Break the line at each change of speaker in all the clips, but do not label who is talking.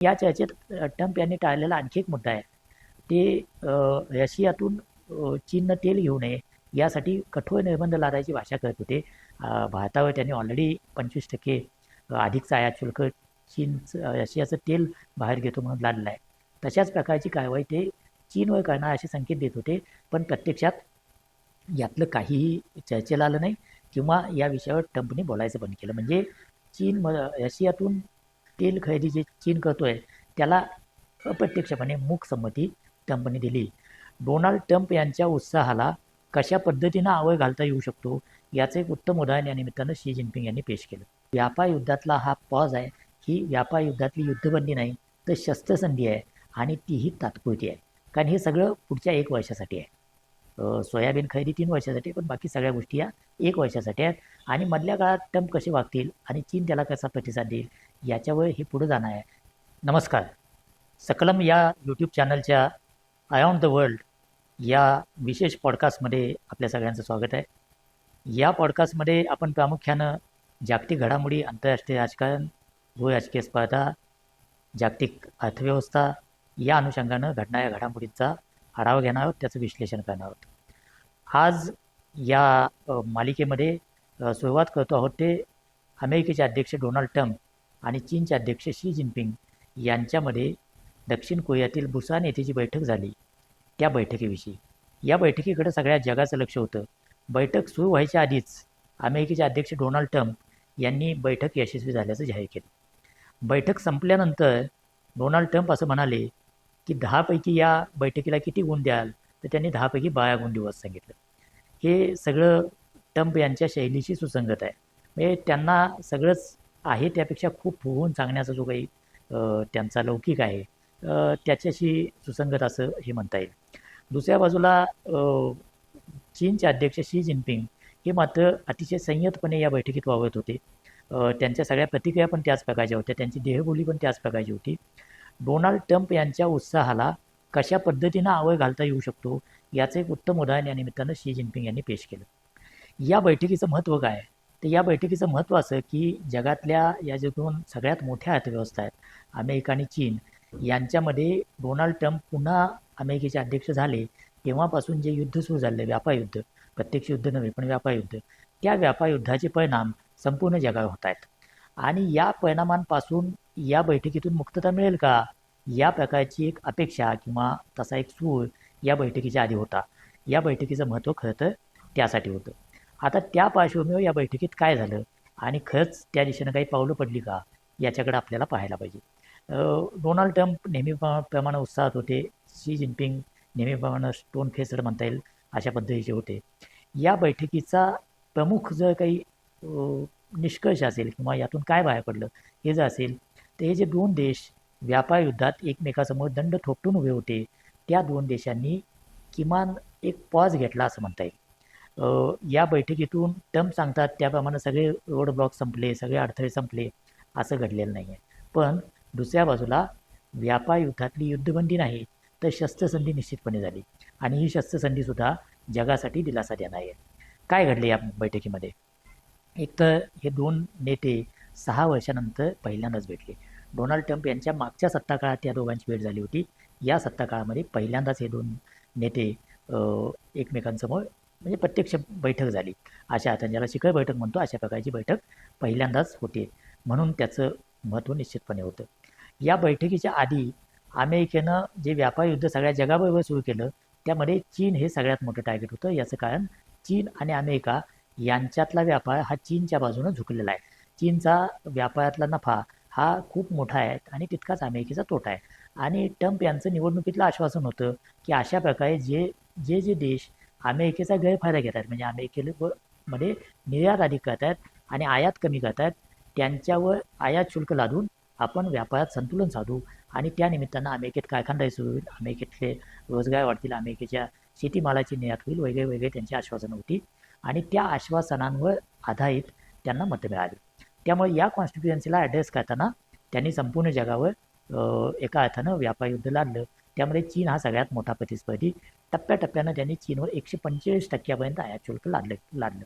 या चर्चेत ट्रम्प यांनी टाळलेला आणखी एक मुद्दा आहे. ते रशियातून चीननं तेल घेऊ नये यासाठी कठोर निर्बंध लादायची भाषा करत होते. भारतावर त्यांनी ऑलरेडी पंचवीस टक्के अधिकचा आयात शुल्क चीनचं रशियाचं तेल बाहेर घेतो म्हणून लादलं आहे. तशाच प्रकारची कारवाई ते चीनवर करणार असे संकेत देत होते. पण प्रत्यक्षात यातलं काहीही चर्चेला आलं नाही किंवा या विषयावर ट्रम्पने बोलायचं बंद केलं. म्हणजे चीन रशियातून तेल खरेदी जे चीन करतो आहे त्याला अप्रत्यक्षपणे मूक संमती ट्रम्पने दिली. डोनाल्ड ट्रम्प यांच्या उत्साहाला कशा पद्धतीनं आवय घालता येऊ शकतो याचं एक उत्तम उदाहरण या निमित्तानं शी जिनपिंग यांनी पेश केलं. व्यापार युद्धातला हा पॉज आहे. ही व्यापार युद्धातली युद्धबंदी नाही तर शस्त्रसंधी आहे आणि तीही तात्पुरती आहे. कारण हे सगळं पुढच्या एक वर्षासाठी आहे. सोयाबीन खरेदी तीन वर्षासाठी पण बाकी सगळ्या गोष्टी या एक वर्षासाठी आहेत. आणि मधल्या काळात ट्रम्प कसे वागतील आणि चीन त्याला कसा प्रतिसाद देईल याच्यावर हे पुढे जाणार आहे. नमस्कार. सकलम या यूट्यूब चॅनलच्या आयॉन द वर्ल्ड या विशेष पॉडकास्टमध्ये आपल्या सगळ्यांचं स्वागत आहे. या पॉडकास्टमध्ये आपण प्रामुख्यानं जागतिक घडामोडी आंतरराष्ट्रीय राजकारण भूराजकीय स्पर्धा जागतिक अर्थव्यवस्था या अनुषंगानं घडणाऱ्या घडामोडींचा आढावा घेणार आहोत त्याचं विश्लेषण करणार आहोत. आज या मालिकेमध्ये सुरुवात करतो आहोत ते अमेरिकेचे अध्यक्ष डोनाल्ड ट्रम्प आणि चीनचे अध्यक्ष शी जिनपिंग यांच्यामध्ये दक्षिण कोरियातील बुसान येथे जी बैठक झाली. त्या बैठकीविषयी. या बैठकीकडे सगळ्या जगाचं लक्ष होतं. बैठक सुरू व्हायच्या आधीच अमेरिकेचे अध्यक्ष डोनाल्ड ट्रम्प यांनी बैठक यशस्वी झाल्याचं जाहीर केलं. बैठक संपल्यानंतर डोनाल्ड ट्रम्प असं म्हणाले की दहापैकी या बैठकीला किती गुण द्याल? तर त्यांनी दहापैकी बारा गुण दिवस सांगितलं. हे सगळं ट्रम्प यांच्या शैलीशी सुसंगत आहे. म्हणजे त्यांना सगळंच आहे त्यापेक्षा खूप फुगवून सांगण्याचा जो काही त्यांचा लौकिक आहे त्याच्याशी सुसंगत असं हे म्हणता येईल. दुसऱ्या बाजूला चीनचे अध्यक्ष शी जिनपिंग हे मात्र अतिशय संयतपणे या बैठकीत वावरत होते. त्यांच्या सगळ्या प्रतिक्रिया पण त्याच प्रकारच्या होत्या. त्यांची देहबोली पण त्याच प्रकारची होती. डोनाल्ड ट्रम्प यांच्या उत्साहाला कशा पद्धतीनं आवय घालता येऊ शकतो याचं एक उत्तम उदाहरण या निमित्तानं शी जिनपिंग यांनी पेश केलं. या बैठकीचं महत्त्व काय आहे? तर या बैठकीचं महत्त्व असं की जगातल्या या जगून सगळ्यात मोठ्या अर्थव्यवस्था आहेत अमेरिका आणि चीन यांच्यामध्ये डोनाल्ड ट्रम्प पुन्हा अमेरिकेचे अध्यक्ष झाले तेव्हापासून जे युद्ध सुरू झाले व्यापार युद्ध प्रत्यक्ष युद्ध नव्हे पण व्यापार युद्ध त्या व्यापार युद्धाचे परिणाम संपूर्ण जगावर होत आहेत. आणि या परिणामांपासून या बैठकीतून मुक्तता मिळेल का? या प्रकारची एक अपेक्षा किंवा तसा एक सूर या बैठकीच्या आधी होता. या बैठकीचं महत्त्व खरं तर त्यासाठी होतं. आता त्या पार्श्वभूमीवर या बैठकीत काय झालं? आणि खरंच त्या दिशेनं काही पावलं पडली का? याच्याकडे आपल्याला पाहायला पाहिजे. डोनाल्ड ट्रम्प नेहमीप्रमाणे उत्साहात होते. शी जिनपिंग नेहमीप्रमाणे स्टोन फेस्ड म्हणता येईल अशा पद्धतीचे होते. या बैठकीचा प्रमुख जर काही निष्कर्ष असेल किंवा यातून काय बाहेर पडलं हे जर असेल तर हे जे दोन देश व्यापार युद्धात एकमेकासमोर दंड थोपटून उभे होते त्या दोन देशांनी किमान एक पॉज घेतला असं म्हणता येईल. या बैठकीतून टर्म सांगतात त्याप्रमाणे सगळे रोड ब्लॉक संपले सगळे अडथळे संपले असं घडलेलं नाही आहे पण दुसऱ्या बाजूला व्यापार युद्धातली युद्धबंदी नाही तर शस्त्रसंधी निश्चितपणे झाली. आणि ही शस्त्रसंधीसुद्धा जगासाठी दिलासा देणार आहे. काय घडले या बैठकीमध्ये? एक तर हे दोन नेते सहा वर्षानंतर पहिल्यांदाच भेटले. डोनाल्ड ट्रम्प यांच्या मागच्या सत्ताकाळात या दोघांची भेट झाली होती. या सत्ता काळामध्ये पहिल्यांदाच हे दोन नेते एकमेकांसमोर म्हणजे प्रत्यक्ष बैठक झाली. अशा अर्थाने ज्याला शिखर बैठक म्हणतो. अशा प्रकारची बैठक पहिल्यांदाच होते. म्हणून त्याचं महत्त्व निश्चितपणे होतं. या बैठकीच्या आधी अमेरिकेनं जे व्यापार युद्ध सगळ्या जगाबरोबर सुरू केलं त्यामध्ये चीन हे सगळ्यात मोठं टार्गेट होतं. याचं कारण चीन आणि अमेरिका यांच्यातला व्यापार हा चीनच्या बाजूनं झुकलेला आहे. चीनचा व्यापारातला नफा हा खूप मोठा आहे आणि तितकाच अमेरिकेचा तोटा आहे. आणि ट्रम्प यांचं निवडणुकीतलं आश्वासन होतं की अशा प्रकारे जे जे जे देश अमेरिकेचा गैरफायदा घेत आहेत म्हणजे अमेरिकेला मध्ये म्हणजे निर्यात अधिक करत आहेत आणि आयात कमी करतात त्यांच्यावर आयात शुल्क लादून आपण व्यापारात संतुलन साधू आणि त्यानिमित्तानं अमेरिकेत कारखानदारी सुरू होईल अमेरिकेतले रोजगार वाढतील अमेरिकेच्या शेतीमालाची निर्यात होईल वगैरे वगैरे त्यांची आश्वासनं होती आणि त्या आश्वासनांवर आधारित त्यांना मतं मिळाली. त्यामुळे या कॉन्स्टिट्युएन्सीला ॲड्रेस करताना त्यांनी संपूर्ण जगावर एका अर्थानं व्यापार युद्ध लादलं त्यामध्ये चीन हा सगळ्यात मोठा प्रतिस्पर्धी. टप्प्याटप्प्यानं त्यांनी चीनवर एकशे पंचेचाळीस टक्क्यापर्यंत आयात शुल्क लादलं लादलं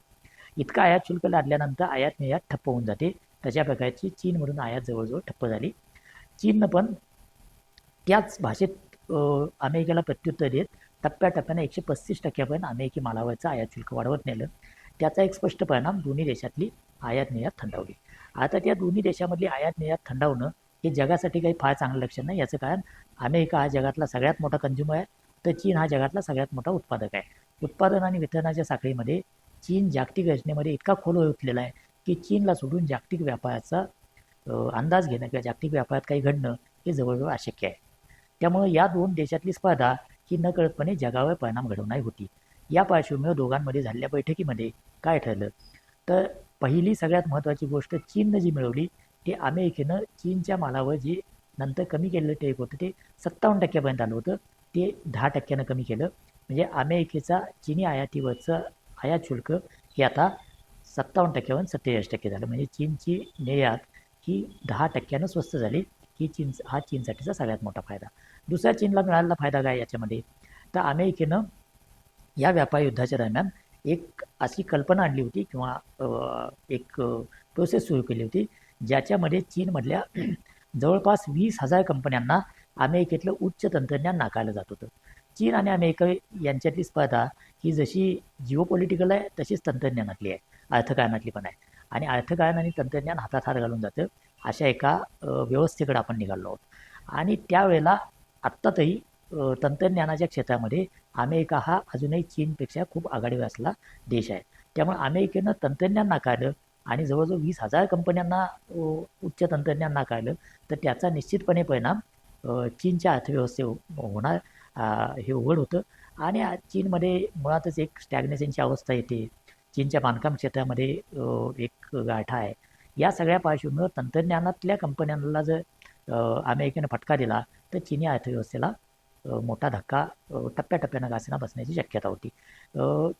इतकं आयात शुल्क लादल्यानंतर आयात निर्यात ठप्प होऊन जाते. तशा प्रकारची चीनमधून आयात जवळजवळ ठप्प झाली. चीननं पण त्याच भाषेत अमेरिकेला प्रत्युत्तर देत टप्प्याटप्प्यानं एकशे पस्तीस टक्क्यापर्यंत अमेरिकी मालावरचं आयात शुल्क वाढवत नेलं. त्याचा एक स्पष्ट परिणाम दोन्ही देशातली आयात निर्यात थंडावली. आता त्या दोन्ही देशामधली आयात निर्यात थंडावणं हे जगासाठी काही फार चांगलं लक्षण नाही. याचं कारण अमेरिका हा जगातला सगळ्यात मोठा कंझ्युमर आहे. तर चीन हा जगातला सगळ्यात मोठा उत्पादक आहे. उत्पादन आणि वितरणाच्या साखळीमध्ये चीन जागतिक रचनेमध्ये इतका खोल उठलेला आहे की चीनला सोडून जागतिक व्यापाराचा अंदाज घेणं किंवा जागतिक व्यापारात काही घडणं हे जवळजवळ अशक्य आहे. त्यामुळं या दोन देशातली स्पर्धा ही नकळतपणे जगावर परिणाम घडवणारी होती. या पार्श्वभूमीवर दोघांमध्ये झालेल्या बैठकीमध्ये काय ठरलं? तर पहिली सगळ्यात महत्त्वाची गोष्ट चीननं जी मिळवली ते अमेरिकेनं चीनच्या मालावर जे नंतर कमी केलेलं टेक होतं ते सत्तावन्न टक्क्यापर्यंत आलं होतं. ते दहा टक्क्यानं कमी केलं. म्हणजे अमेरिकेचा चीनी आयातीवरचं आयात शुल्क हे आता सत्तावन्न टक्क्यावरून सत्तेचाळीस टक्के झालं. म्हणजे चीनची निर्यात ही दहा टक्क्यानं स्वस्त झाली. ही चीन हा चीनसाठीचा सगळ्यात मोठा फायदा. दुसरा चीनला मिळालेला फायदा काय याच्यामध्ये? तर अमेरिकेनं या व्यापार युद्धाच्या दरम्यान एक अशी कल्पना आणली होती किंवा एक प्रोसेस सुरू केली होती. ज्याच्यामध्ये चीनमधल्या जवळपास वीस हजार कंपन्यांना अमेरिकेतलं उच्च तंत्रज्ञान नाकारलं जात होतं. चीन आणि अमेरिका यांच्यातली स्पर्धा ही जशी जिओपॉलिटिकल आहे तशीच तंत्रज्ञानातली आहे. अर्थकारणातली पण आहे. आणि अर्थकारण आणि तंत्रज्ञान हातात हात घालून जातं अशा एका व्यवस्थेकडे आपण निघालो आहोत. आणि त्यावेळेला आत्तातही तंत्रज्ञानाच्या क्षेत्रामध्ये अमेरिका हा अजूनही चीनपेक्षा खूप आघाडीवर असला देश आहे. त्यामुळे अमेरिकेनं तंत्रज्ञान नाकारलं आणि जवळजवळ वीस हजार कंपन्यांना उच्च तंत्रज्ञान नाकारलं तर त्याचा निश्चितपणे परिणाम चीनच्या अर्थव्यवस्थे होणार हे उघड होतं. आणि चीनमध्ये मुळातच एक स्टॅग्नेशनची अवस्था येते. चीनच्या बांधकाम क्षेत्रामध्ये एक गाठा आहे. या सगळ्या पार्श्वभूमीवर तंत्रज्ञानातल्या कंपन्यांना जर अ, अमेरिकेनं फटका दिला तर चीनी अर्थव्यवस्थेला मोठा धक्का टप्प्याटप्प्यानं घासना बसण्याची शक्यता होती.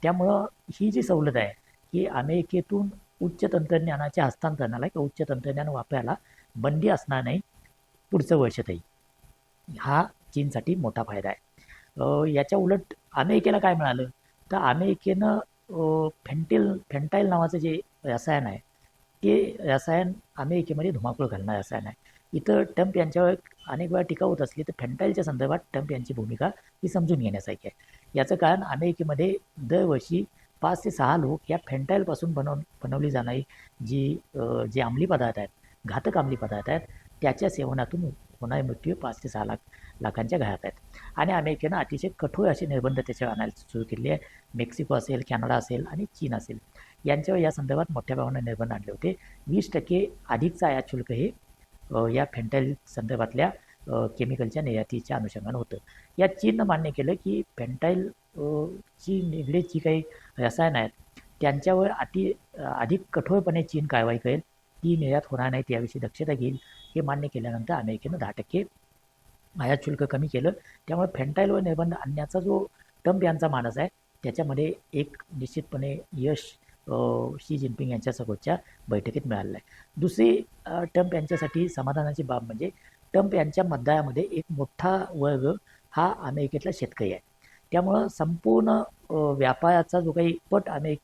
त्यामुळं ही जी सवलत आहे की अमेरिकेतून उच्च तंत्रज्ञानाच्या हस्तांतरणाला किंवा उच्च तंत्रज्ञान वापरायला बंदी असणार नाही पुढचं वर्षतही हा चीनसाठी मोठा फायदा आहे. याच्या उलट अमेरिकेला काय मिळालं? तर अमेरिकेनं फेंटेल फेंटाईल नावाचं जे रसायन आहे ते रसायन अमेरिकेमध्ये धुमाकूळ घालणारं रसायन आहे. इथं ट्रम्प यांच्यावर अनेक वेळा टीका होत असली तर फेंटाईलच्या संदर्भात ट्रम्प यांची भूमिका ही समजून घेण्यासारखी आहे. याचं कारण अमेरिकेमध्ये दरवर्षी पाच ते सहा लोक या फेंटाईलपासून बनव बनवली जाणारी जी जे अंमली पदार्थ आहेत घातक अंमली पदार्थ आहेत त्याच्या सेवनातून होणारे मृत्यू पाच ते सहा लाख लाखांच्या घरात आहेत. आणि अमेरिकेनं अतिशय कठोर असे निर्बंध त्याच्यावर आणायला सुरू केले आहे. मेक्सिको असेल कॅनडा असेल आणि चीन असेल. यांच्यावर या संदर्भात मोठ्या प्रमाणात निर्बंध आणले होते. वीस टक्के अधिकचा आयात शुल्क हे या फेंटाईल संदर्भातल्या केमिकलच्या निर्यातीच्या अनुषंगानं होतं. या चीननं मान्य केलं की फेंटाईल ची निगडीत जी काही रसायनं आहेत त्यांच्यावर अति अधिक कठोरपणे चीन कारवाई करेल. ती निर्यात होणार नाही याविषयी दक्षता घेईल हे मान्य केल्यानंतर अमेरिकेनं दहा टक्के आयात शुल्क कमी केलं. त्यामुळे फेंटाईलवर निर्बंध आणण्याचा जो ट्रम्प यांचा मानस आहे त्याच्यामध्ये एक निश्चितपणे यश शी जिनपिंग यांच्यासोबतच्या बैठकीत मिळालेलं आहे. दुसरी ट्रम्प यांच्यासाठी समाधानाची बाब म्हणजे ट्रम्प यांच्या मतदारामध्ये एक मोठा वर्ग हा अमेरिकेतला शेतकरी आहे. त्यामुळं संपूर्ण व्यापाराचा जो काही पट अमेरिक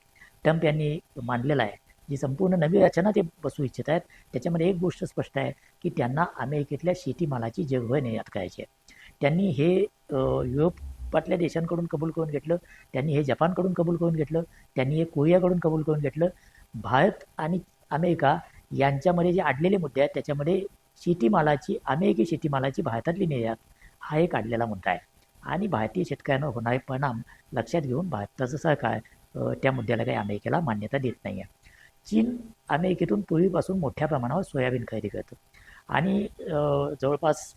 ट्रम्प यांनी मांडलेला आहे जी संपूर्ण नवी रचना ते बसू इच्छित आहेत त्याच्यामध्ये एक गोष्ट स्पष्ट आहे की त्यांना अमेरिकेतल्या शेतीमालाची जगभर निर्यात करायची आहे. त्यांनी हे युरोपातल्या देशांकडून कबूल करून घेतलं त्यांनी हे जपानकडून कबूल करून घेतलं त्यांनी हे कोरियाकडून कबूल करून घेतलं भारत आणि अमेरिका यांच्यामध्ये जे अडलेले मुद्दे आहेत त्याच्यामध्ये शेतीमालाची अमेरिकी शेतीमालाची भारतातली निर्यात हा एक अडलेला मुद्दा आहे. आणि भारतीय शेतकऱ्यांवर होणारे परिणाम लक्षात घेऊन भारताचं सरकार त्या मुद्द्याला काही अमेरिकेला मान्यता देत नाही आहे चीन अमेरिकेतून पूर्वीपासून मोठ्या प्रमाणावर सोयाबीन खरेदी करतो. आणि जवळपास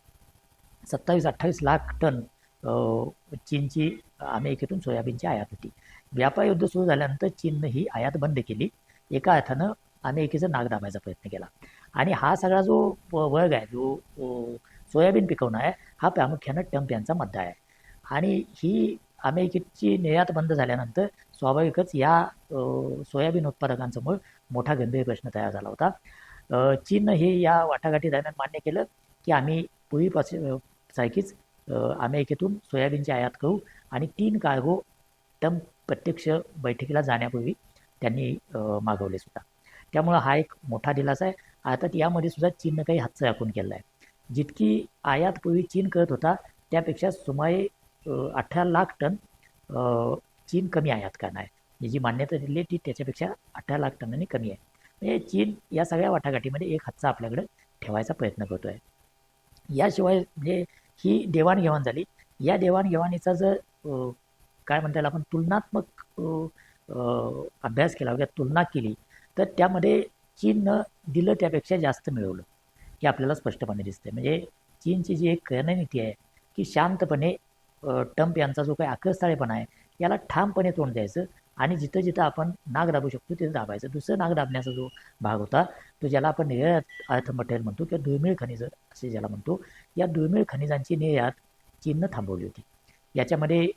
सत्तावीस अठ्ठावीस लाख टन चीनची अमेरिकेतून सोयाबीनची आयात होती. व्यापार युद्ध सुरू झाल्यानंतर चीननं ही आयात बंद केली. एका अर्थानं अमेरिकेचं नाग दाबायचा प्रयत्न केला. आणि हा सगळा जो वर्ग आहे जो सोयाबीन पिकवणं आहे हा प्रामुख्यानं ट्रम्प यांचा मुद्दा आहे. आणि ही अमेरिकेची निर्यात बंद झाल्यानंतर स्वाभाविकच या सोयाबीन उत्पादकांसमोर मोठा गंभीर प्रश्न तयार झाला होता. चीननं हे या वाटाघाटी दरम्यान मान्य केलं की आम्ही पूर्वीपासून सारखीच अमेरिकेतून सोयाबीनची आयात करू आणि तीन कार्गो ट्रम्प प्रत्यक्ष बैठकीला जाण्यापूर्वी त्यांनी मागवले सुद्धा. त्यामुळं हा एक मोठा दिलासा आहे. अर्थात यामध्ये सुद्धा चीननं काही हातचं आपण केला आहे जितकी आयात पूर्वी चीन करत होता त्यापेक्षा सुमारे अठरा लाख टन चीन कमी आयात करणार आहे. म्हणजे जी मान्यता दिली ती त्याच्यापेक्षा अठरा लाख टनांनी कमी आहे. म्हणजे चीन या सगळ्या वाटाघाटीमध्ये एक हातचा आपल्याकडे ठेवायचा प्रयत्न करतो आहे याशिवाय म्हणजे ही देवाणघेवाण झाली. या देवाणघेवाणीचा जर काय म्हणता येईल आपण तुलनात्मक अभ्यास केला किंवा तुलना केली तर त्यामध्ये चीननं दिलं त्यापेक्षा जास्त मिळवलं हे आपल्याला स्पष्टपणे दिसतंय. म्हणजे चीनची जी एक रणनीती आहे की शांतपणे ट्रम्प यांचा जो काही आक्रस्थाळेपणा आहे याला ठामपणे तोंड द्यायचं आणि जिथं जिथं आपण नाग दाबू शकतो तिथं दाबायचं. दुसरं नाग दाबण्याचा जो भाग होता तो ज्याला आपण निर्यात अर्थ मटेरियल म्हणतो किंवा दुर्मिळ खनिज असे ज्याला म्हणतो या दुर्मिळ खनिजांची निर्यात चीननं थांबवली होती. याच्यामध्ये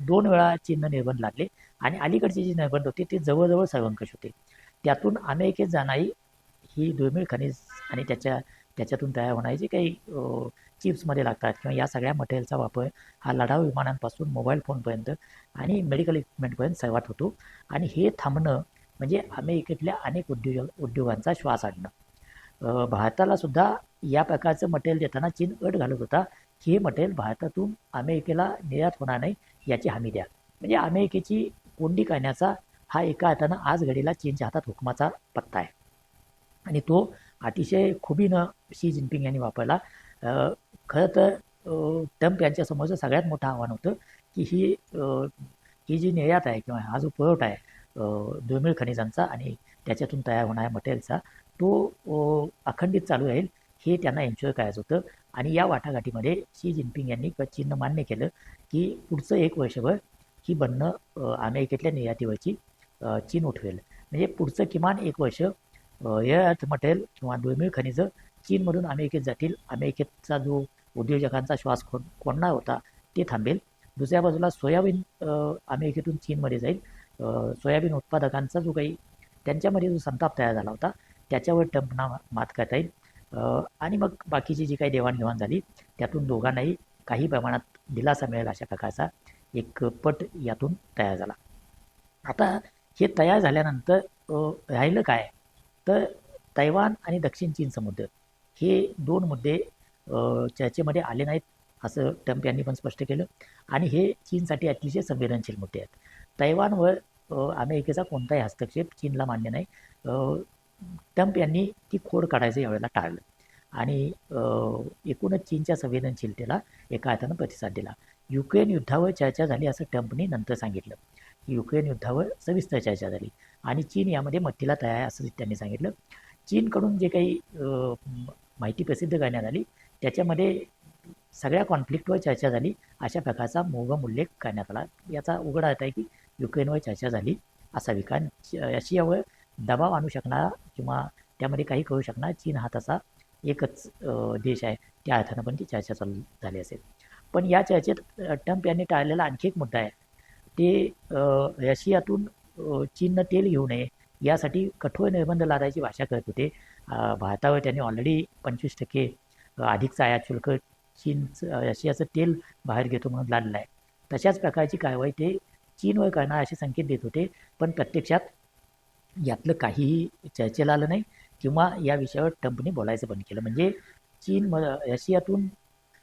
दोन वेळा चीननं निर्बंध लागले आणि अलीकडचे जे निर्बंध होते ते जवळजवळ सर्वंकष होते. त्यातून अनेक जाणारी ही दुर्मिळ खनिज आणि त्याच्या त्याच्यातून तयार होणारी जे काही चिप्समध्ये लागतात किंवा या सगळ्या मटेरियलचा वापर हा लढाऊ विमानांपासून मोबाईल फोनपर्यंत आणि मेडिकल इक्विपमेंटपर्यंत सर्वात होतो. आणि हे थांबणं म्हणजे अमेरिकेतल्या अनेक उद्योग उद्योगांचा श्वास आणणं. भारतालासुद्धा भारताला सुद्धा या प्रकारचं मटेरियल देताना चीन अट घालत होता. की हे मटेरियल भारतातून अमेरिकेला निर्यात होणार नाही याची हमी द्या. म्हणजे अमेरिकेची कोंडी करण्याचा हा एका हातानं आज घडीला चीनच्या हातात हुकमाचा पत्ता आहे. आणि तो अतिशय खुबीनं शी जिनपिंग यांनी वापरला. खरं तर ट्रम्प यांच्यासमोरचं सगळ्यात मोठं आव्हान होतं की ही ही जी निर्यात आहे किंवा हा जो पुरवठा आहे दुर्मिळ खनिजांचा आणि त्याच्यातून तयार होणाऱ्या मटेरियलचा तो अखंडित चालू राहील हे त्यांना एन्श्युअर करायचं होतं. आणि या वाटाघाटीमध्ये शी जिनपिंग यांनी किंवा चीननं मान्य केलं की पुढचं एक वर्षभर ही बंधनं अमेरिकेतल्या निर्यातीवरची चीन उठवेल. म्हणजे पुढचं किमान एक वर्ष हे अर्थ मटेरियल किंवा दुर्मिळ खनिजं चीनमधून अमेरिकेत जातील. अमेरिकेचा जो उद्योजकांचा श्वास खो कोंडणार होता ते थांबेल. दुसऱ्या बाजूला सोयाबीन अमेरिकेतून चीनमध्ये जाईल. सोयाबीन उत्पादकांचा जो काही त्यांच्यामध्ये जो संताप तयार झाला होता त्याच्यावर टंपना मात करता येईल. आणि मग बाकीची जी काही देवाणघेवाण झाली त्यातून दोघांनाही काही प्रमाणात दिलासा मिळेल अशा प्रकारचा एक पट यातून तयार झाला. आता हे तयार झाल्यानंतर राहिलं काय? तर तैवान आणि दक्षिण चीन समुद्र. हे दोन मुद्दे चर्चेमध्ये आले नाहीत असं ट्रम्प यांनी पण स्पष्ट केलं. आणि हे चीनसाठी अतिशय संवेदनशील मुद्दे आहेत. तैवानवर अमेरिकेचा कोणताही हस्तक्षेप चीनला मान्य नाही. ट्रम्प यांनी ती खोड काढायचं यावेळेला टाळलं. आणि एकूणच चीनच्या संवेदनशीलतेला एका हातानं प्रतिसाद दिला. युक्रेन युद्धावर चर्चा झाली असं ट्रम्पनी नंतर सांगितलं. युक्रेन युद्धावर सविस्तर चर्चा झाली. आणि चीन यामध्ये मदतीला तयार आहे असं त्यांनी सांगितलं. चीनकडून जे काही माहिती प्रसिद्ध करण्यात आली त्याच्यामध्ये सगळ्या कॉन्फ्लिक्टवर चर्चा झाली. अशा प्रकारचा मोगम उल्लेख करण्यात आला. याचा उघड अर्थ आहे की युक्रेनवर चर्चा झाली. असावी कारण अशी रशियावर दबाव आणू शकणारा किंवा त्यामध्ये काही करू शकणार चीन हा तसा एकच देश आहे. त्या अर्थानं पण ती चर्चा चालू झाली असेल. पण या चर्चेत ट्रम्प यांनी टाळलेला आणखी एक मुद्दा आहे. ते रशियातून चीननं तेल घेऊ नये यासाठी कठोर निर्बंध लादायची भाषा करत होते. भारतावर त्यांनी ऑलरेडी पंचवीस टक्के अधिकचा आयात शुल्क चीनचं रशियाचं तेल बाहेर घेतो म्हणून लादलं आहे तशाच प्रकारची कारवाई ते चीनवर करणार असे संकेत देत होते. पण प्रत्यक्षात यातलं काहीही चर्चेला आलं नाही किंवा या विषयावर ट्रम्पने बोलायचं बंद केलं. म्हणजे चीन म रशियातून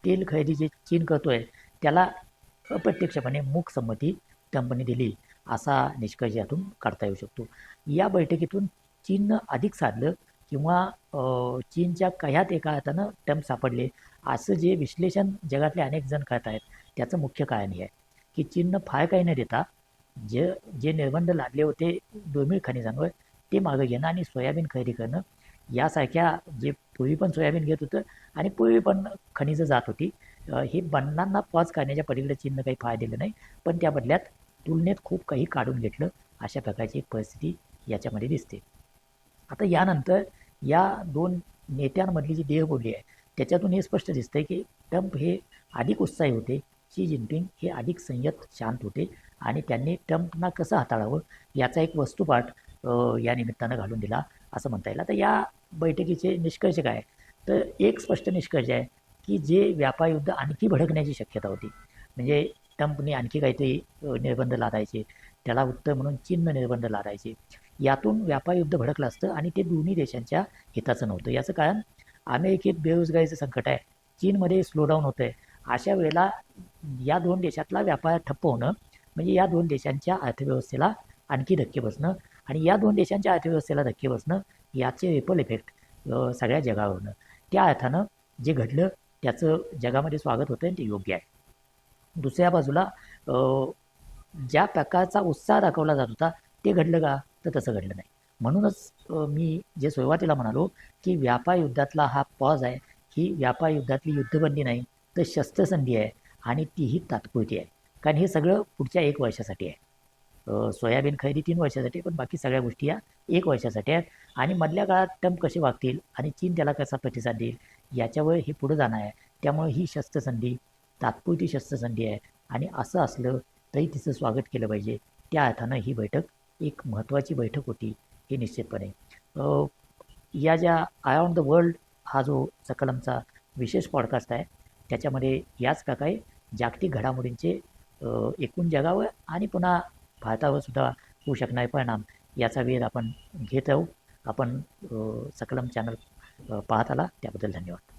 तेल खरेदी जे चीन करतो आहे त्याला अप्रत्यक्षपणे मूक संमती ट्रम्पने दिली असा निष्कर्ष यातून काढता येऊ शकतो. या बैठकीतून चीननं अधिक साधलं किंवा चीनच्या कह्यात एका हातानं टम्प सापडले असं जे विश्लेषण जगातले अनेक जण करत आहेत त्याचं मुख्य कारण हे आहे की चीननं फार काही न देता जे जे निर्बंध लादले होते दुर्मिळ खनिजांवर ते मागं घेणं आणि सोयाबीन खरेदी करणं यासारख्या जे पूर्वी पण सोयाबीन घेत होतं आणि पूर्वी पण खनिजं जात होती हे बंधनांना पॉज करण्याच्या पलीकडे चीननं काही फायदा दिलं नाही पण त्या बदल्यात तुलनेत खूप काही काढून घेतलं अशा प्रकारची एक परिस्थिती याच्यामध्ये दिसते. आता यानंतर या दोन नेत्यांमधली जी देहबोली आहे त्याच्यातून हे स्पष्ट दिसतंय की ट्रम्प हे अधिक उत्साही होते शी जिनपिंग हे अधिक संयत शांत होते आणि त्यांनी ट्रम्पना कसं हाताळावं याचा एक वस्तुपाठ या निमित्तानं घालून दिला. असं म्हणता येईल. आता या बैठकीचे निष्कर्ष काय? तर एक स्पष्ट निष्कर्ष आहे की जे व्यापार युद्ध आणखी भडकण्याची शक्यता होती. म्हणजे ट्रम्पने आणखी काहीतरी निर्बंध लादायचे. त्याला उत्तर म्हणून चीननं निर्बंध लादायचे. यातून व्यापार युद्ध भडकलं असतं आणि ते दोन्ही देशांच्या हिताचं नव्हतं. याचं कारण अमेरिकेत बेरोजगारीचं संकट आहे. चीनमध्ये स्लोडाऊन होतं आहे अशा वेळेला या दोन देशातला व्यापार ठप्प होणं म्हणजे या दोन देशांच्या अर्थव्यवस्थेला आणखी धक्के बसणं आणि या दोन देशांच्या अर्थव्यवस्थेला धक्के बसणं याचे रिपल इफेक्ट सगळ्या जगावर होणं त्या अर्थानं जे घडलं त्याचं जगामध्ये स्वागत होतं आणि ते योग्य आहे. दुसऱ्या बाजूला ज्या प्रकारचा उत्साह दाखवला जात होता ते घडलं का? तर तसं घडलं नाही. म्हणूनच मी जे सुरुवातीला म्हणालो की व्यापार युद्धातला हा पॉज आहे ही व्यापार युद्धातली युद्धबंदी नाही तर शस्त्रसंधी आहे आणि तीही तात्पुरती आहे. कारण हे सगळं पुढच्या एक वर्षासाठी आहे. सोयाबीन खरेदी तीन वर्षासाठी पण बाकी सगळ्या गोष्टी या एक वर्षासाठी आहेत. आणि मधल्या काळात ट्रम्प कसे वागतील आणि चीन त्याला कसा प्रतिसाद देईल याच्यावर हे पुढं जाणं आहे. त्यामुळे ही शस्त्रसंधी तात्पुरती शस्त्रसंधी आहे. आणि असं असलं तरी तिचं स्वागत केलं पाहिजे. त्या अर्थानं ही बैठक एक महत्त्वाची बैठक होती हे निश्चितपणे. या ज्या आय द वर्ल्ड हा जो सकलमचा विशेष पॉडकास्ट आहे त्याच्यामध्ये याच प्रकारे जागतिक घडामोडींचे एकूण जगावर आणि पुन्हा भारतावर सुद्धा होऊ शकणारे परिणाम याचा वेध आपण घेत राहू. आपण सकलम चॅनल पाहत आला. त्याबद्दल धन्यवाद.